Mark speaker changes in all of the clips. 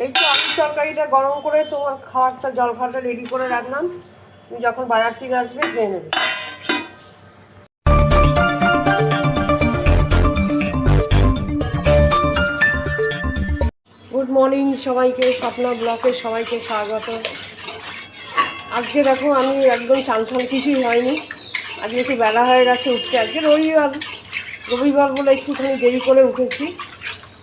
Speaker 1: এই তো আলুর তরকারিটা গরম করে তোমার খাওয়ারটা জল খাওয়াটা রেডি করে রাখলাম। তুমি যখন বাজার থেকে আসবে খেয়ে নেবে। গুড মর্নিং সবাইকে, স্বপ্ন ব্লকে সবাইকে স্বাগত। আজকে দেখো আমি একদম চান চান কিছুই হয়নি। আজকে একটু বেলা হয়ে গেছে উঠতে। আজকে রবিবার। রবিবার বলে একটুখানি দেরি করে উঠেছি।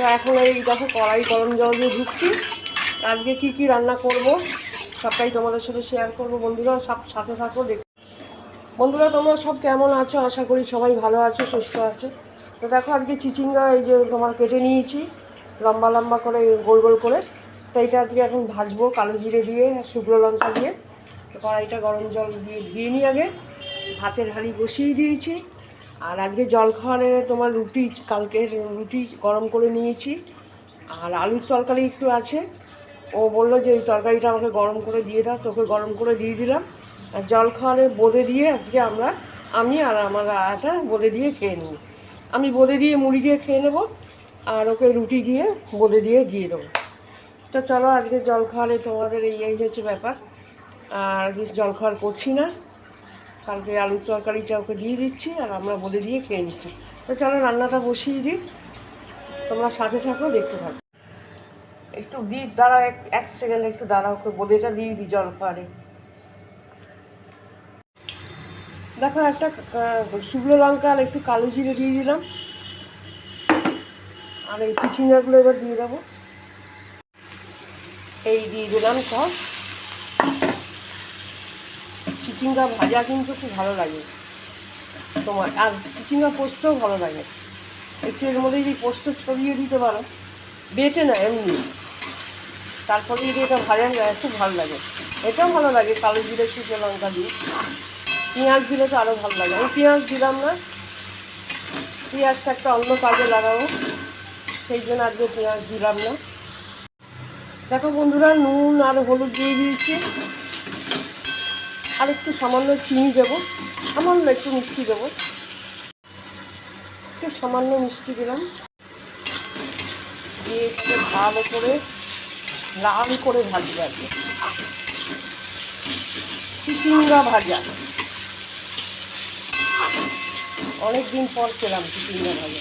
Speaker 1: তো এখন এই দেখো কড়াই গরম জল দিয়ে ঢুকছি আজকে কী কী রান্না করব, সবটাই তোমাদের সাথে শেয়ার করব। বন্ধুরা, সব সাথে থাকো, দেখ। বন্ধুরা, তোমরা সব কেমন আছো? আশা করি সবাই ভালো আছো, সুস্থ আছে। তো দেখো, আজকে চিচিঙ্গা এই যে তোমার কেটে নিয়েছি, লম্বা লম্বা করে, গোল গোল করে। তো এটা আজকে এখন ভাজবো কালো জিরে দিয়ে, শুকনো লঙ্কা দিয়ে। তো কড়াইটা গরম জল দিয়ে ধুয়ে নিই আগে। ভাতের হাঁড়ি বসিয়ে দিয়েছি। আর আজকে জল খাওয়ারে তোমার রুটি, কালকে রুটি গরম করে নিয়েছি। আর আলুর তরকারি একটু আছে। ও বলল যে, এই তরকারিটা আমাকে গরম করে দিয়ে দাও। তোকে গরম করে দিয়ে দিলাম। আর জল খাওয়ারে বোঁদে দিয়ে আজকে আমরা, আমি আর আমার আয়াটা বোঁদে দিয়ে খেয়ে নিই আমি বোঁদে দিয়ে মুড়ি দিয়ে খেয়ে নেব। আর ওকে রুটি দিয়ে বোঁদে দিয়ে দিয়ে দেবো। তো চলো আজকে জল খাওয়ারে তোমাদের এই হচ্ছে ব্যাপার। আর জল খাওয়ার করছি না। কালকে আলুর তরকারিটা ওকে দিয়ে দিচ্ছি আর আমরা বোঁদে দিয়ে খেয়ে নিচ্ছি। তো চলো রান্নাটা বসিয়ে দিই। তোমরা সাথে থাকো, দেখতে থাকো। একটু দিই দাঁড়া, এক এক সেকেন্ড একটু দাঁড়া, ওকে বোঁদেটা দিয়ে দিই জল খাওয়ারে দেখো একটা শুকনো লঙ্কা আর একটু কালো জিরে দিয়ে দিলাম। আর এই চিচিঙ্গাগুলো এবার দিয়ে দেবো। এই দিয়ে দিলাম সব। চিচিঙ্গা ভাজা কিন্তু খুব ভালো লাগে। তোমার, আর চিচিঙ্গা পোস্তও ভালো লাগে। একটু এর মধ্যে যদি পোস্ত ছড়িয়ে দিতে পারো, বেটে না এমনি। তারপরে যদি এটা ভাজা যায় খুব ভালো লাগে। এটাও ভালো লাগে, কালো জিরে, শুকনো লঙ্কা দিয়ে। পেঁয়াজ দিলে তো আরও ভালো লাগে। আমি পেঁয়াজ দিলাম না। পেঁয়াজটা একটা অন্য কাজে লাগাবো। সেই জন্য আজকে পেঁয়াজ দিলাম না। দেখো বন্ধুরা, নুন আর হলুদ দিয়ে দিয়েছি। আর একটু সামান্য চিনি দেবো, সামান্য একটু মিষ্টি দেবো। একটু সামান্য মিষ্টি দিলাম। দিয়ে এটাকে ভালো করে লাল করে ভাজবে আজকে চিচিঙ্গা ভাজা। অনেক দিন পর খেলাম চিচিঙ্গা ভাজা।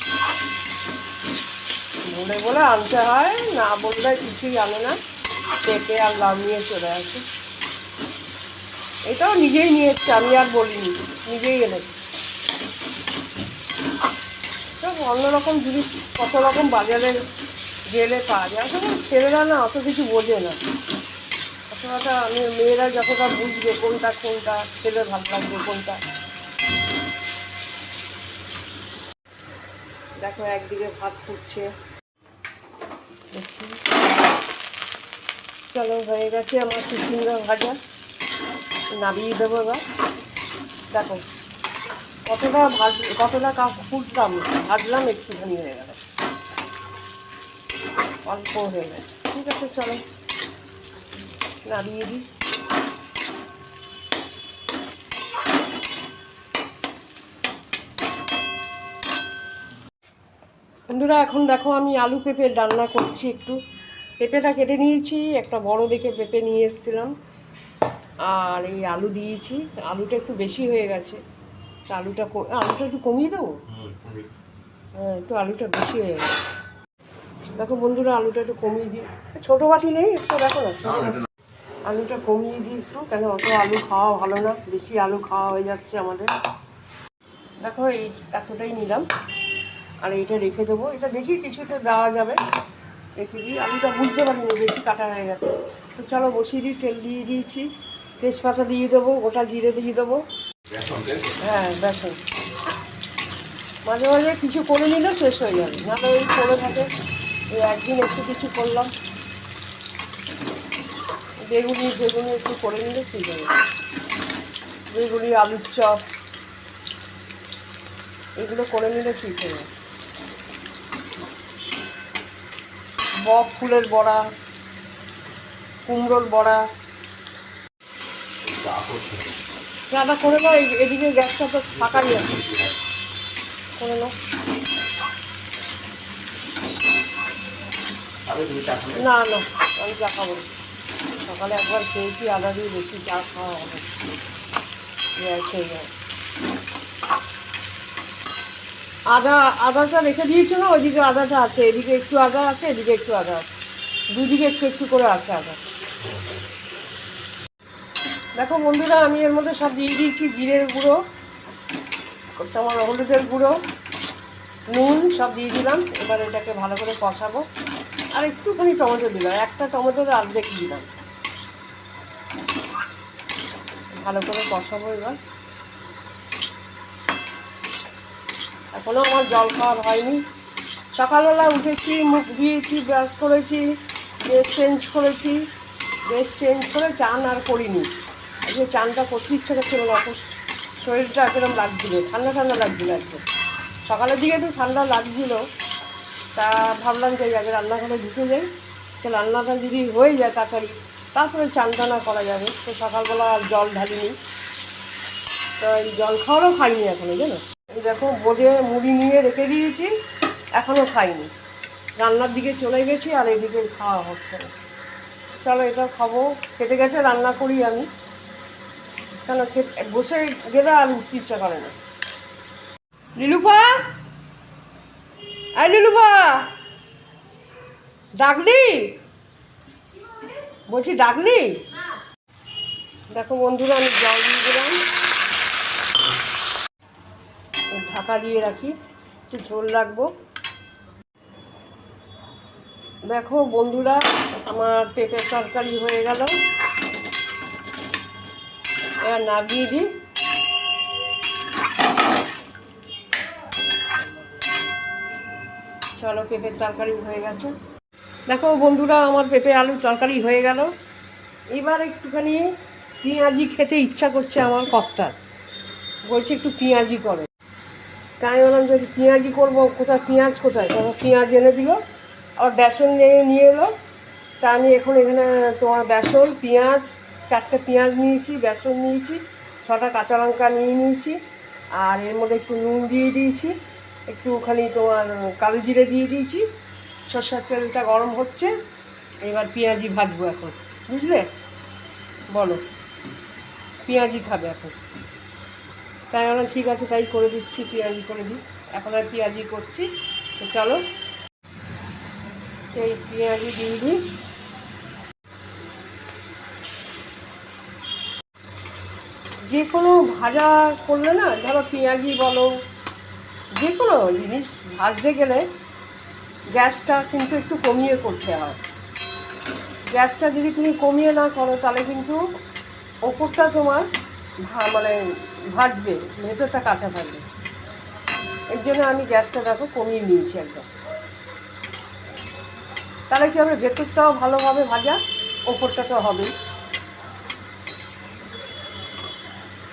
Speaker 1: বলে বলে আনতে হয়, না বললে কিছুই আনে না। পেটে আর লাউ নিয়ে চলে আসে। এটাও নিজেই নিয়ে এসছে, আমি আর বলিনি, নিজেই এনেছে। সব অন্যরকম জিনিস, কত রকম বাজারে গেলে পাওয়া যায়। আসলে ছেলেরা না অত কিছু বোঝে না। অতটা আমি, মেয়েরা যতটা বুঝবে কোনটা কোনটা, ছেলে ভালো লাগবে কোনটা। দেখো একদিকে ভাত ফুটছে। চলো, হয়ে গেছে আমার চিচিঙ্গা ভাজা। নামিয়ে দেবো এবার। দেখো, কতটা ভাজ, কতটা কা ফুটলাম ভাজলাম একটুখানি হয়ে গেল। অল্প হয়ে গেছে ঠিক আছে, চলো। নামিয়ে দিই। বন্ধুরা, এখন দেখো আমি আলু পেঁপের রান্না করছি একটু। পেঁপেটা কেটে নিয়েছি, একটা বড় দেখে পেঁপে নিয়ে এসেছিলাম। আর এই আলু দিয়েছি। আলুটা একটু বেশি হয়ে গেছে। তা আলুটা আলুটা একটু কমিয়ে দেবো? হ্যাঁ একটু আলুটা বেশি হয়ে গেছে। দেখো বন্ধুরা আলুটা একটু কমিয়ে দিই ছোটো বাটি নেই একটু দেখো না আলুটা কমিয়ে দিই একটু কেন অত আলু খাওয়া ভালো না? বেশি আলু খাওয়া হয়ে যাচ্ছে আমাদের। দেখো এই এতটাই নিলাম। আর এইটা রেখে দেবো। এটা দেখি কিছুটা দেওয়া যাবে। রেখে দিই আলুটা বুঝতে পারিনি বেশি কাটা হয়ে গেছে। তো চলো বসিয়ে দিই তেল দিয়ে দিয়েছি। তেজপাতা দিয়ে দেবো, গোটা জিরে দিয়ে দেবো। হ্যাঁ বেসন। মাঝে মাঝে কিছু করে নিলে শেষ হয়ে যাবে। নাহলে ওই করে থাকে। ওই একদিন একটু কিছু করলাম। বেগুনি বেগুনি একটু করে নিলে ঠিক হবে বেগুনি, আলুর চপ, এগুলো করে নিলে ঠিক হবে বক ফুলের বড়া, কুমড়োর বড়া রান্না করে নাও এদিকে গ্যাসটা তো ফাঁকাই আছে। করে নাও। না না আমি চা খাব সকালে একবার খেয়েছি আদা দিয়ে বেশি চা খাওয়া হবে যায় আদা আদাটা রেখে দিয়েছ না? ওইদিকে আদাটা আছে এদিকে একটু আদা আছে এদিকে একটু আদা আছে। দুদিকে একটু একটু করে আছে আদা। দেখো বন্ধুরা, আমি এর মধ্যে সব দিয়ে দিয়েছি জিরের গুঁড়ো তোমার হলুদের গুঁড়ো, নুন সব দিয়ে দিলাম। এবার এটাকে ভালো করে কষাবো। আর একটুখানি টমেটো দিলাম, একটা টমেটোর অর্ধেক দিলাম। ভালো করে কষাবো এবার। এখনও আমার জল খাওয়ার হয়নি। সকালবেলা উঠেছি, মুখ ধুয়েছি, ব্রাশ করেছি ড্রেস চেঞ্জ করেছি। ড্রেস চেঞ্জ করে চান আর করিনি। আজকে চানটা করতে ইচ্ছে করছিল না শরীরটা একরকম লাগছিল? ঠান্ডা ঠান্ডা লাগছিল একদম সকালের দিকে একটু ঠান্ডা লাগছিল। তা ভাবলাম যে আগে রান্নাঘরে ঢুকে যাই। তো রান্নাটা যদি হয়ে যায় তাড়াতাড়ি, তারপরে চান টানা করা যাবে। তো সকালবেলা আর জল ঢালিনি। তো এই জল খাওয়ারও খাইনি এখনও, জানো? দেখো বোর্ডে মুড়ি নিয়ে রেখে দিয়েছি এখনও খাইনি। রান্নার দিকে চলে গেছি আর এদিকে খাওয়া হচ্ছে না। চলো এটা খাব। খেতে গেছে রান্না করি আমি। কেন খেতে, বসে গেলে আর উঠতে ইচ্ছা করে না। লিলুপা আই লিলুপা ডাকলি বলছি ডাকলি দেখো বন্ধুরা, আমি জল দিয়ে দিলাম। ঢাকা দিয়ে রাখি, একটু ঝোল রাখব। দেখো বন্ধুরা, আমার পেঁপের তরকারি হয়ে গেল। এবার নামিয়ে দিই। চলো পেঁপের তরকারি হয়ে গেছে। দেখো বন্ধুরা, আমার পেঁপে আলুর তরকারি হয়ে গেল। এবার একটুখানি পেঁয়াজি খেতে ইচ্ছা করছে আমার কর্তার বলছে একটু পেঁয়াজি করো। তাই বললাম, যদি পেঁয়াজি করব, কোথায় পেঁয়াজ কোথায়? তখন পেঁয়াজ এনে দিল, আবার বেসন নিয়ে নিয়ে এলো। তা আমি এখন এখানে তোমার বেসন, পেঁয়াজ চারটে পেঁয়াজ নিয়েছি, বেসন নিয়েছি, ছটা কাঁচা লঙ্কা নিয়ে নিয়েছি, আর এর মধ্যে একটু নুন দিয়ে দিয়েছি একটুখানি তোমার কালো জিরে দিয়ে দিয়েছি, সর্ষের তেলটা গরম হচ্ছে, এবার পেঁয়াজি ভাজবো এখন, বুঝলে? বলো, পেঁয়াজি খাবে এখন। তাই বললাম ঠিক আছে, তাই করে দিচ্ছি, পেঁয়াজি করে দিই। এখন আর পেঁয়াজি করছি, তো চলো, এই পেঁয়াজি দিয়ে দিই। যে কোনো ভাজা করলে না, ধরো পেঁয়াজি বলো যে কোনো জিনিস ভাজতে গেলে গ্যাসটা কিন্তু একটু কমিয়ে করতে হয়। গ্যাসটা যদি তুমি কমিয়ে না করো, তাহলে কিন্তু ওপরটা তোমার মানে ভাজবে, ভেতরটা কাঁচা থাকবে। এই জন্য আমি গ্যাসটা দেখো কমিয়ে নিয়েছি একদম। তাহলে কী হবে? ভেতরটাও ভালোভাবে ভাজা ওপরটা তো হবেই।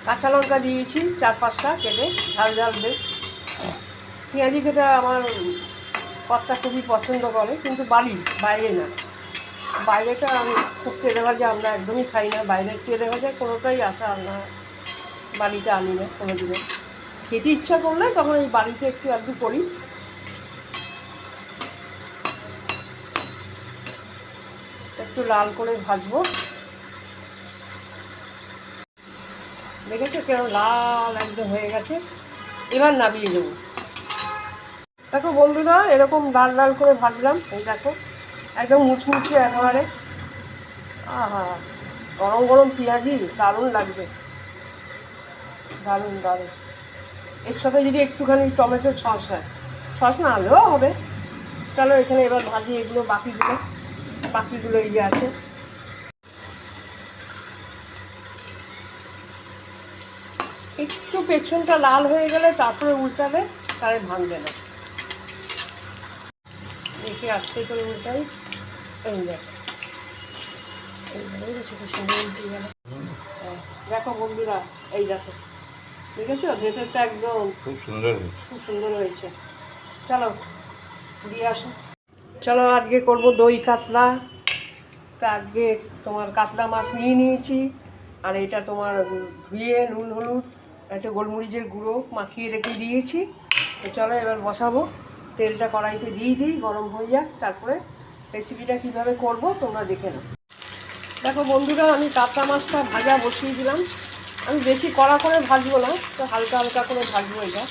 Speaker 1: কাঁচা লঙ্কা দিয়েছি, চার পাঁচটা কেটে ঝাল ঝাল বেশ। পেঁয়াজি খেতে আমার কর্তা খুবই পছন্দ করে, কিন্তু বাড়ি, বাইরে না। বাইরেটা আমি খুব তেলে ভাজা, আমরা একদমই খাই না। বাইরের তেলে ভাজা, কোনোটাই আসা আমরা বাড়িতে আনি না কোনো দিনে খেতে ইচ্ছা করলে তখন এই বাড়িতে একটু একটু করি। একটু লাল করে ভাজবো। দেখেছ কেন লাল একদম হয়ে গেছে? এবার নামিয়ে দেবো দেখো বন্ধুরা, এরকম লাল লাল করে ভাজলাম। এই দেখো, একদম মুচমুচে একেবারে। আহা, গরম গরম পেঁয়াজি দারুণ লাগবে। দারুণ দারুণ। এর সাথে যদি একটুখানি টমেটো সস হয়। সস না হলেও হবে। চলো এখানে এবার ভাজি এগুলো, বাকিগুলো। বাকিগুলো ইয়ে আছে। একটু পেছনটা লাল হয়ে গেলে তারপরে উল্টালে তাহলে ভাঙবে না। দেখে আস্তে করে উল্টাই। এই দেখ। বন্ধুরা এই দেখো। দেখেছ? ভেতরটা একদম
Speaker 2: খুব সুন্দর
Speaker 1: খুব সুন্দর হয়েছে। চলো দিয়ে আসো। চলো আজকে করব দই কাতলা। তা আজকে তোমার কাতলা মাছ নিয়ে নিয়েছি। আর এটা তোমার ধুয়ে নুন হলুদ একটা গোলমরিচের গুঁড়ো মাখিয়ে রেখে দিয়েছি। তো চলো এবার বসাবো। তেলটা কড়াইতে দিয়ে দিই, গরম হয়ে যাক, তারপরে রেসিপিটা কীভাবে করব তোমরা দেখে নাও। দেখো বন্ধুরা, আমি কাতলা মাছটা ভাজা বসিয়ে দিলাম। আমি বেশি কড়া করে ভাজবো না, তো হালকা হালকা করে ভাজবো এটা।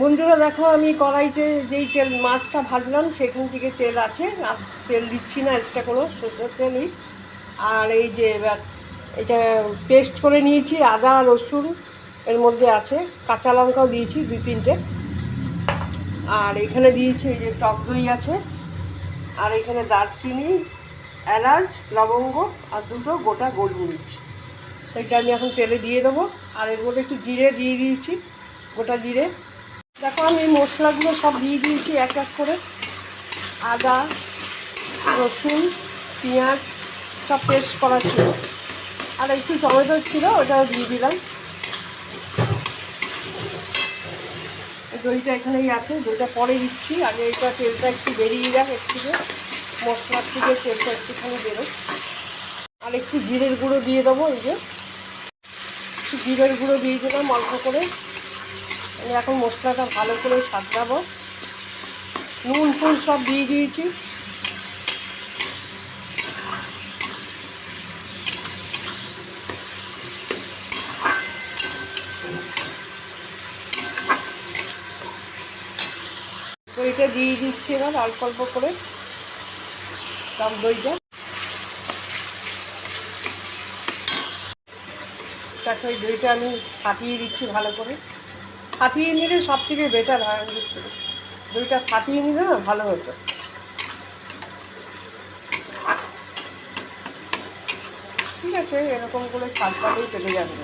Speaker 1: বন্ধুরা, দেখো আমি কড়াইতে যেই তেল, মাছটা ভাজলাম, সেখান থেকে তেল আছে। তেল দিচ্ছি না এক্সট্রা কোনো, সর্ষের তেলই। আর এই যে এবার এটা পেস্ট করে নিয়েছি, আদা, রসুন, এর মধ্যে আছে, কাঁচা লঙ্কাও দিয়েছি দুই তিনটে। আর এখানে দিয়েছি এই যে টক দই আছে, আর এখানে দারচিনি, এলাচ, লবঙ্গ, আর দুটো গোটা গোলমরিচ। এটা আমি এখন তেলে দিয়ে দেবো, আর এর মধ্যে একটু জিরে দিয়ে দিয়েছি, গোটা জিরে। দেখো আমি মশলাগুলো সব দিয়ে দিয়েছি এক এক করে। আদা, রসুন, পেঁয়াজ, সব পেস্ট করা ছিল। আর একটু টমেটো ছিল, ওটাও দিয়ে দিলাম। দইটা এখানেই আছে, দইটা পরে দিচ্ছি। আগে এটা তেলটা একটু বেরিয়ে যাক একটু মশলার থেকে তেলটা একটুখানি বেরোয় আর একটু জিরের গুঁড়ো দিয়ে দেবো, এই যে। জিরের গুঁড়ো দিয়ে দিলাম অল্প করে। আমি এখন মশলাটা ভালো করে সাজাবো। নুন ফুল সব দিয়ে দিয়েছি দইটা দিয়ে দিচ্ছি এবার অল্প অল্প করে টক দইটা। তারপরে দইটা আমি ফাটিয়ে দিচ্ছি ভালো করে। ফাটিয়ে নিলে সব থেকে বেটার হয় দইটা ফাটিয়ে নিলে না ভালো হতো। ঠিক আছে, এরকম করে স্বাদ পালেই চলে যাবে।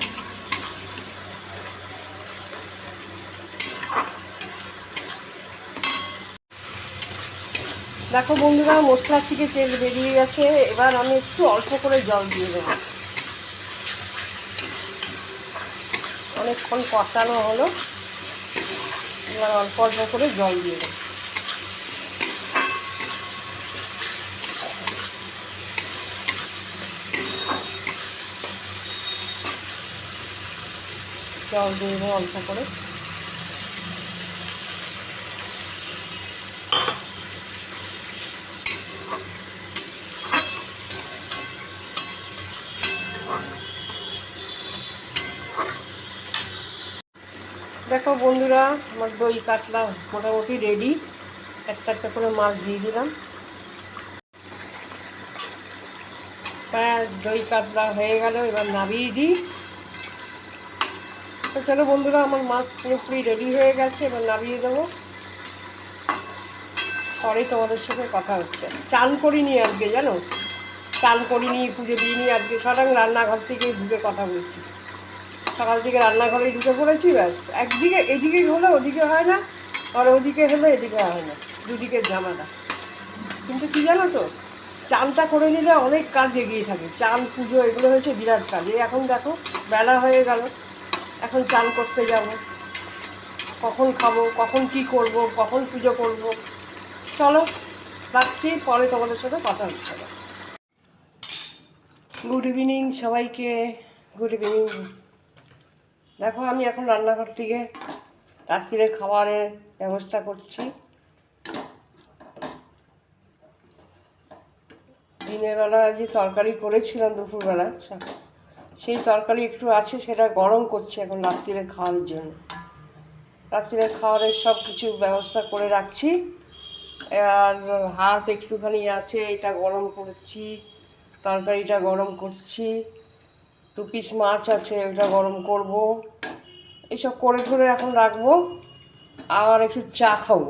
Speaker 1: দেখো বন্ধুরা মশলার থেকে তেল বেরিয়ে গেছে। এবার আমি একটু অল্প করে জল দিয়ে দেবো। অনেকক্ষণ কষানো হলো। এবার অল্প অল্প করে জল দিয়ে দেবো। জল দিয়ে দেবো অল্প করে। দেখো বন্ধুরা, আমার দই কাতলা মোটামুটি রেডি একটা একটা করে মাছ দিয়ে দিলাম। ব্যাস, দই কাতলা হয়ে গেল, এবার নামিয়ে দিই। তো চলো বন্ধুরা, আমার মাছ পুরোপুরি রেডি হয়ে গেছে, এবার নামিয়ে দেবো। পরে তোমাদের সাথে কথা হচ্ছে চান করিনি আজকে, জানো? চান করিনি, পুজো দিইনি আজকে। সরাং রান্নাঘর থেকে ঢুকে কথা বলছি। সকাল থেকে রান্নাঘরে ঢুকে পড়েছি, ব্যাস। একদিকে, এদিকে হলে, ওদিকে হয় না আর ওদিকে হলে, এদিকে হয় না। দুদিকের ঝামেলা। কিন্তু কি জানো তো চানটা করে নিলে অনেক কাজ এগিয়ে থাকে। চান পুজো, এগুলো হয়েছে বিরাট কাজ। এই এখন দেখো, বেলা হয়ে গেল। এখন চান করতে যাব। কখন খাব, কখন কি করব, কখন পুজো করব। চলো, রাখছি, পরে তোমাদের সাথে কথা হচ্ছে। গুড ইভিনিং সবাইকে। গুড ইভিনিং দেখো, আমি এখন রান্নাঘর থেকে রাত্রিরে খাবারের ব্যবস্থা করছি। দিনের বেলা যে তরকারি করেছিলাম দুপুরবেলা সেই তরকারি একটু আছে, সেটা গরম করছি এখন রাত্রিরে খাওয়ার জন্য। রাত্রিরে খাওয়ারের সব কিছু ব্যবস্থা করে রাখছি। আর হাত একটুখানি আছে, এটা গরম করছি, তরকারিটা গরম করছি। দু পিস মাছ আছে, ওটা গরম করব। এইসব করে ধরে এখন রাখব। আর একটু চা খাব।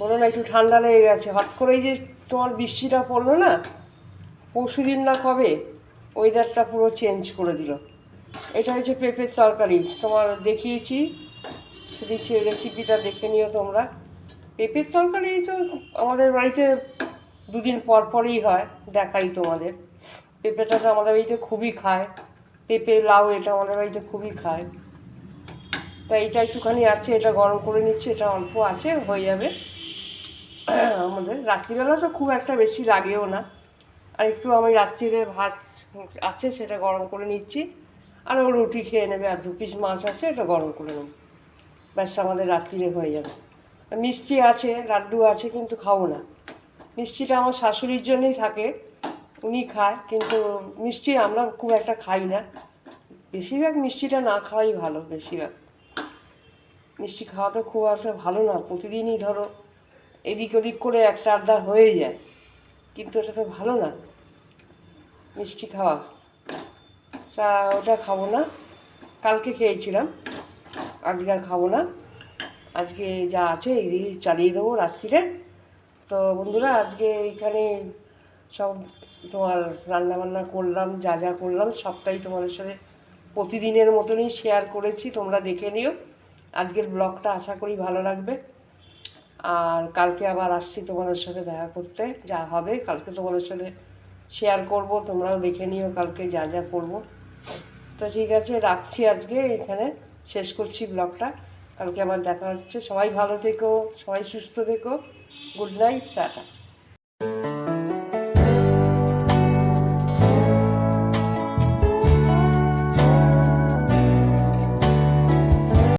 Speaker 1: বলো না, একটু ঠান্ডা লেগে গেছে। হট করেই যে তোমার বৃষ্টিটা পড়ল না, পরশু দিন না কবে ওয়েদারটা পুরো চেঞ্জ করে দিল। এটা হচ্ছে পেঁপের তরকারি। তোমার দেখিয়েছি সেটি সে রেসিপিটা দেখে নিও তোমরা। পেঁপের তরকারি তো আমাদের বাড়িতে দুদিন পর পরই হয়, দেখাই তোমাদের। পেঁপেটা তো আমাদের বাড়িতে খুবই খায়। পেঁপে, লাউ, এটা আমাদের বাড়িতে খুবই খায়। তা এটা একটুখানি আছে, এটা গরম করে নিচ্ছি, এটা অল্প আছে, হয়ে যাবে। আমাদের রাত্রিবেলা তো খুব একটা বেশি লাগেও না। আর একটু আমি রাত্রিরে ভাত আছে, সেটা গরম করে নিচ্ছি। আর ও রুটি খেয়ে নেবে, আর দু পিস মাছ আছে এটা গরম করে নেব। ব্যাস, আমাদের রাত্রিরে হয়ে যাবে। মিষ্টি আছে, লাড্ডু আছে, কিন্তু খাব না। মিষ্টিটা আমার শাশুড়ির জন্যই থাকে। উনি খায়, কিন্তু মিষ্টি আমরা খুব একটা খাই না। বেশিরভাগ মিষ্টিটা না খাওয়াই ভালো, বেশিরভাগ। মিষ্টি খাওয়াটা খুব একটা ভালো না, প্রতিদিনই ধরো এদিক ওদিক করে একটা আড্ডা হয়ে যায়, কিন্তু এটা তো ভালো না, মিষ্টি খাওয়া। তা ওটা খাব না, কালকে খেয়েছিলাম, আজকে আর খাব না। আজকে যা আছে এই চালিয়ে দেবো রাত্রিরে। তো বন্ধুরা, আজকে এইখানে সব তোমার রান্না বান্না করলাম, যা যা করলাম, সবটাই তোমাদের সাথে প্রতিদিনের মতনই শেয়ার করেছি, তোমরা দেখে নিও। আজকের ব্লগটা আশা করি ভালো লাগবে। আর কালকে আবার আসছি তোমাদের সাথে দেখা করতে, যা হবে কালকে তোমাদের সাথে শেয়ার করব, তোমরাও দেখে নিও কালকে যা যা করব। তো ঠিক আছে, রাখছি আজকে, এখানে শেষ করছি ব্লগটা কালকে আবার দেখা হচ্ছে। সবাই ভালো থেকো, সবাই সুস্থ থেকো। Good night tata.